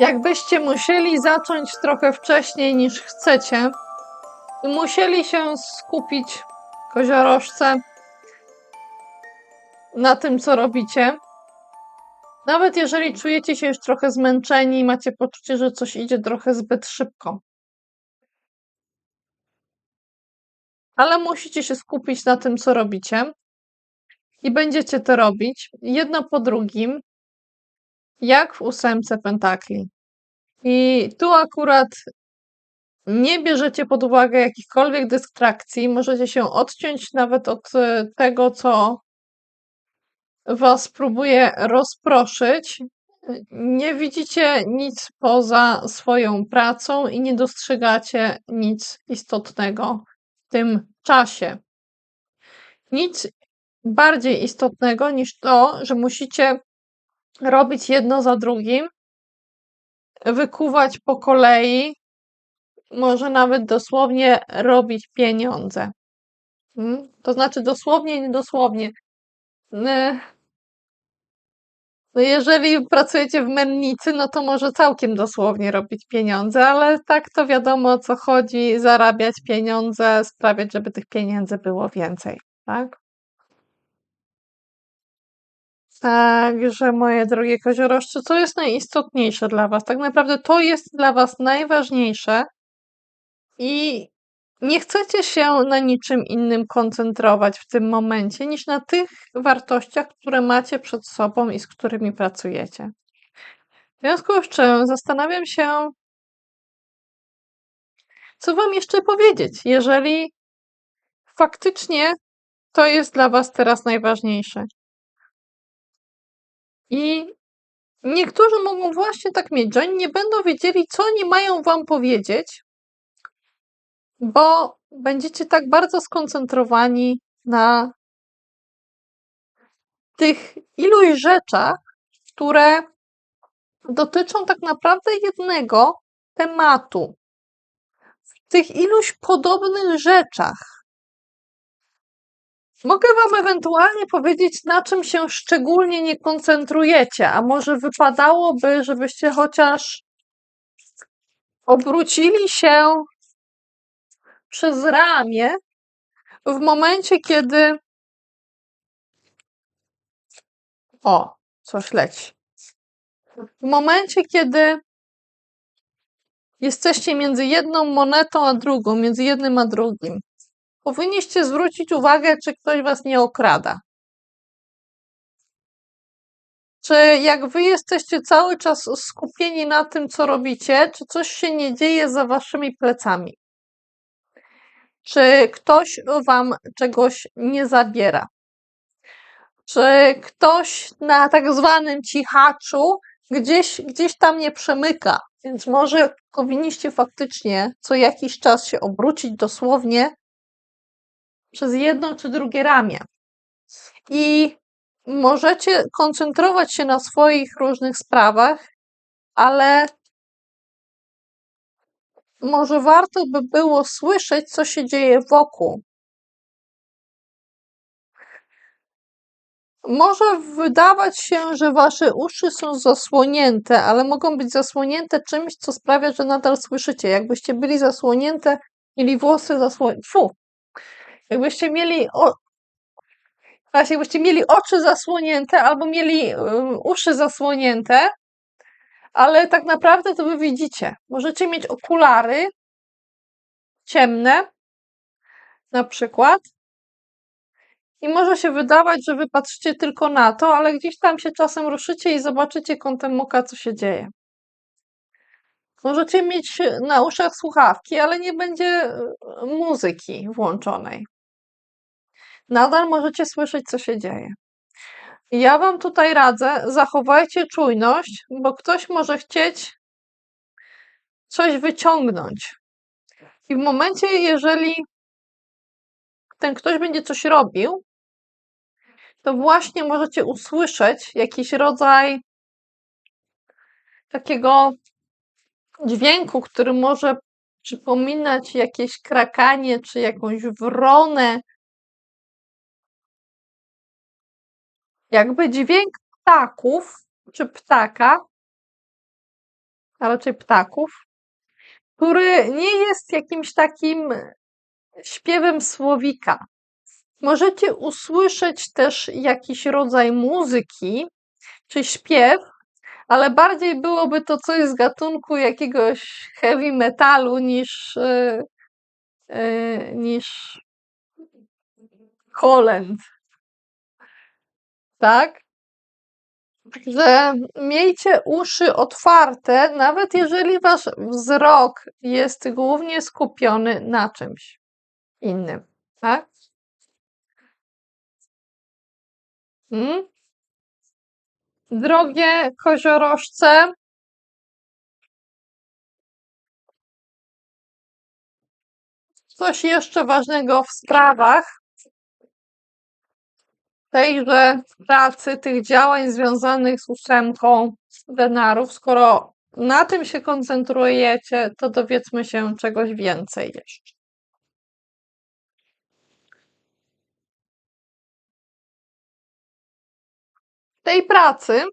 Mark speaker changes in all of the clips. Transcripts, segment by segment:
Speaker 1: Jakbyście musieli zacząć trochę wcześniej niż chcecie i musieli się skupić, koziorożce, na tym, co robicie, nawet jeżeli czujecie się już trochę zmęczeni i macie poczucie, że coś idzie trochę zbyt szybko. Ale musicie się skupić na tym, co robicie i będziecie to robić. Jedno po drugim, jak w ósemce pentakli. I tu akurat nie bierzecie pod uwagę jakichkolwiek dystrakcji, możecie się odciąć nawet od e, tego, co was próbuje rozproszyć. Nie widzicie nic poza swoją pracą i nie dostrzegacie nic istotnego w tym czasie. Nic bardziej istotnego niż to, że musicie robić jedno za drugim, wykuwać po kolei, może nawet dosłownie robić pieniądze. Mm, To znaczy dosłownie, niedosłownie. N- No jeżeli pracujecie w mennicy, no to może całkiem dosłownie robić pieniądze, ale tak to wiadomo o co chodzi, zarabiać pieniądze, sprawiać, żeby tych pieniędzy było więcej, tak? Także moje drogie koziorożce, co jest najistotniejsze dla was? Tak naprawdę to jest dla was najważniejsze i nie chcecie się na niczym innym koncentrować w tym momencie, niż na tych wartościach, które macie przed sobą i z którymi pracujecie. W związku z czym zastanawiam się, co wam jeszcze powiedzieć, jeżeli faktycznie to jest dla was teraz najważniejsze. I niektórzy mogą właśnie tak mieć, że oni nie będą wiedzieli, co oni mają wam powiedzieć, bo będziecie tak bardzo skoncentrowani na tych iluś rzeczach, które dotyczą tak naprawdę jednego tematu. W tych iluś podobnych rzeczach. Mogę Wam ewentualnie powiedzieć, na czym się szczególnie nie koncentrujecie, a może wypadałoby, żebyście chociaż obrócili się przez ramię w momencie, kiedy. O, coś leci. W momencie, kiedy jesteście między jedną monetą a drugą, między jednym a drugim, powinniście zwrócić uwagę, czy ktoś was nie okrada. Czy jak wy jesteście cały czas skupieni na tym, co robicie, czy coś się nie dzieje za waszymi plecami? Czy ktoś wam czegoś nie zabiera? Czy ktoś na tak zwanym cichaczu gdzieś, gdzieś tam nie przemyka? Więc może powinniście faktycznie co jakiś czas się obrócić dosłownie przez jedno czy drugie ramię. I możecie koncentrować się na swoich różnych sprawach, ale może warto by było słyszeć, co się dzieje wokół. Może wydawać się, że wasze uszy są zasłonięte, ale mogą być zasłonięte czymś, co sprawia, że nadal słyszycie. Jakbyście byli zasłonięte, mieli włosy zasłonięte. Fu! Jakbyście mieli. O... Właśnie, jakbyście mieli oczy zasłonięte albo mieli y, uszy zasłonięte, ale tak naprawdę to wy widzicie. Możecie mieć okulary ciemne, na przykład, i może się wydawać, że wy patrzycie tylko na to, ale gdzieś tam się czasem ruszycie i zobaczycie kątem oka, co się dzieje. Możecie mieć na uszach słuchawki, ale nie będzie y, muzyki włączonej. Nadal możecie słyszeć, co się dzieje. Ja Wam tutaj radzę, zachowajcie czujność, bo ktoś może chcieć coś wyciągnąć. I w momencie, jeżeli ten ktoś będzie coś robił, to właśnie możecie usłyszeć jakiś rodzaj takiego dźwięku, który może przypominać jakieś krakanie czy jakąś wronę. Jakby dźwięk ptaków czy ptaka, a raczej ptaków, który nie jest jakimś takim śpiewem słowika. Możecie usłyszeć też jakiś rodzaj muzyki czy śpiew, ale bardziej byłoby to coś z gatunku jakiegoś heavy metalu niż, yy, yy, niż Holland. Tak? Także miejcie uszy otwarte, nawet jeżeli wasz wzrok jest głównie skupiony na czymś innym. Tak? Hmm? Drogie koziorożce, coś jeszcze ważnego w sprawach tejże pracy, tych działań związanych z ósemką denarów. Skoro na tym się koncentrujecie, to dowiedzmy się czegoś więcej jeszcze. W tej pracy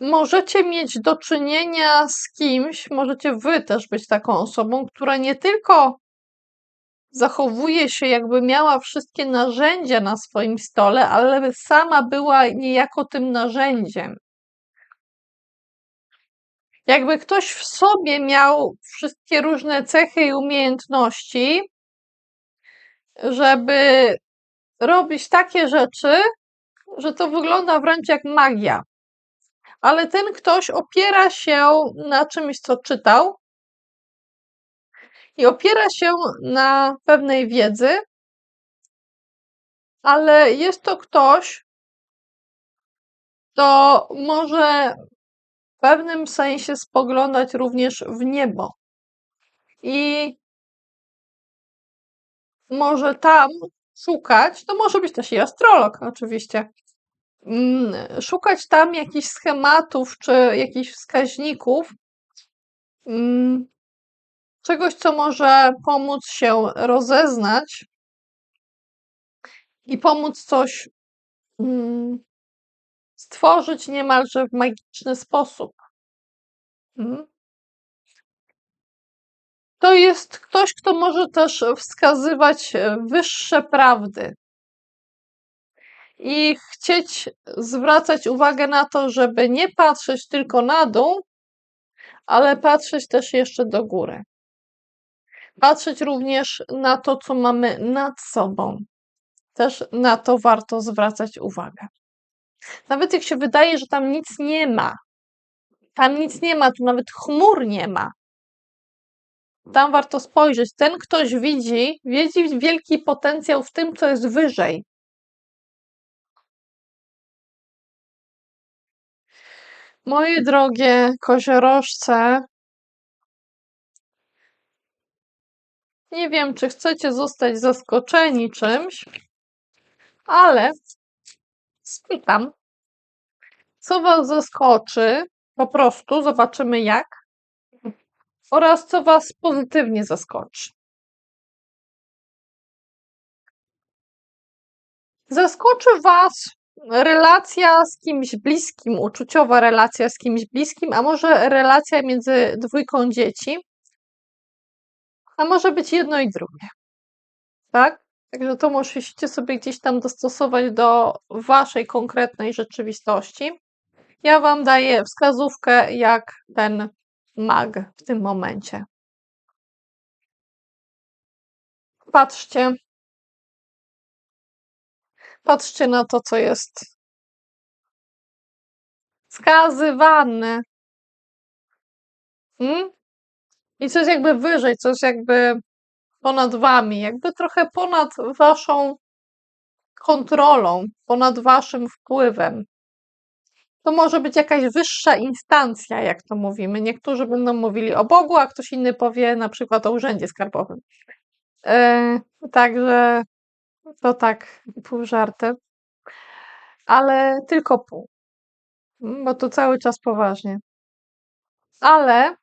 Speaker 1: możecie mieć do czynienia z kimś, możecie wy też być taką osobą, która nie tylko zachowuje się, jakby miała wszystkie narzędzia na swoim stole, ale sama była niejako tym narzędziem. Jakby ktoś w sobie miał wszystkie różne cechy i umiejętności, żeby robić takie rzeczy, że to wygląda wręcz jak magia. Ale ten ktoś opiera się na czymś, co czytał, i opiera się na pewnej wiedzy, ale jest to ktoś, kto może w pewnym sensie spoglądać również w niebo. I może tam szukać, to może być też i astrolog, oczywiście, mm, szukać tam jakichś schematów czy jakichś wskaźników, mm, czegoś, co może pomóc się rozeznać i pomóc coś mm, stworzyć niemalże w magiczny sposób. Mm. To jest ktoś, kto może też wskazywać e, wyższe prawdy i chcieć zwracać uwagę na to, żeby nie patrzeć tylko na dół, ale patrzeć też jeszcze do góry. Patrzeć również na to, co mamy nad sobą. Też na to warto zwracać uwagę. Nawet jak się wydaje, że tam nic nie ma, tam nic nie ma, tu nawet chmur nie ma. Tam warto spojrzeć. Ten ktoś widzi, widzi wielki potencjał w tym, co jest wyżej. Moje drogie koziorożce, nie wiem, czy chcecie zostać zaskoczeni czymś, ale spytam, co Was zaskoczy, po prostu zobaczymy jak, oraz co Was pozytywnie zaskoczy. Zaskoczy Was relacja z kimś bliskim, uczuciowa relacja z kimś bliskim, a może relacja między dwójką dzieci, a może być jedno i drugie. Tak? Także to musicie sobie gdzieś tam dostosować do waszej konkretnej rzeczywistości. Ja wam daję wskazówkę, jak ten mag w tym momencie. Patrzcie. Patrzcie na to, co jest wskazywane. Hmm? I coś jakby wyżej, coś jakby ponad wami, jakby trochę ponad waszą kontrolą, ponad waszym wpływem. To może być jakaś wyższa instancja, jak to mówimy. Niektórzy będą mówili o Bogu, a ktoś inny powie na przykład o urzędzie skarbowym. Yy, także to tak pół żarty. Ale tylko pół. Bo to cały czas poważnie. Ale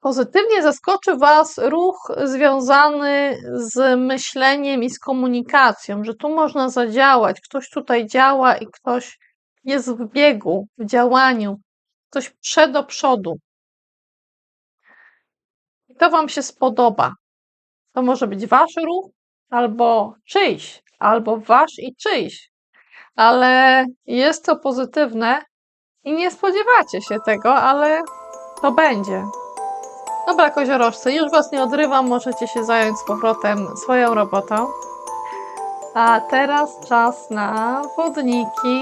Speaker 1: Pozytywnie zaskoczy Was ruch związany z myśleniem i z komunikacją, że tu można zadziałać, ktoś tutaj działa i ktoś jest w biegu, w działaniu. coś prze do przodu. I to Wam się spodoba. To może być Wasz ruch, albo czyjś, albo Wasz i czyjś, ale jest to pozytywne i nie spodziewacie się tego, ale to będzie. Dobra, koziorożcy, już Was nie odrywam, możecie się zająć z powrotem swoją robotą. A teraz czas na wodniki.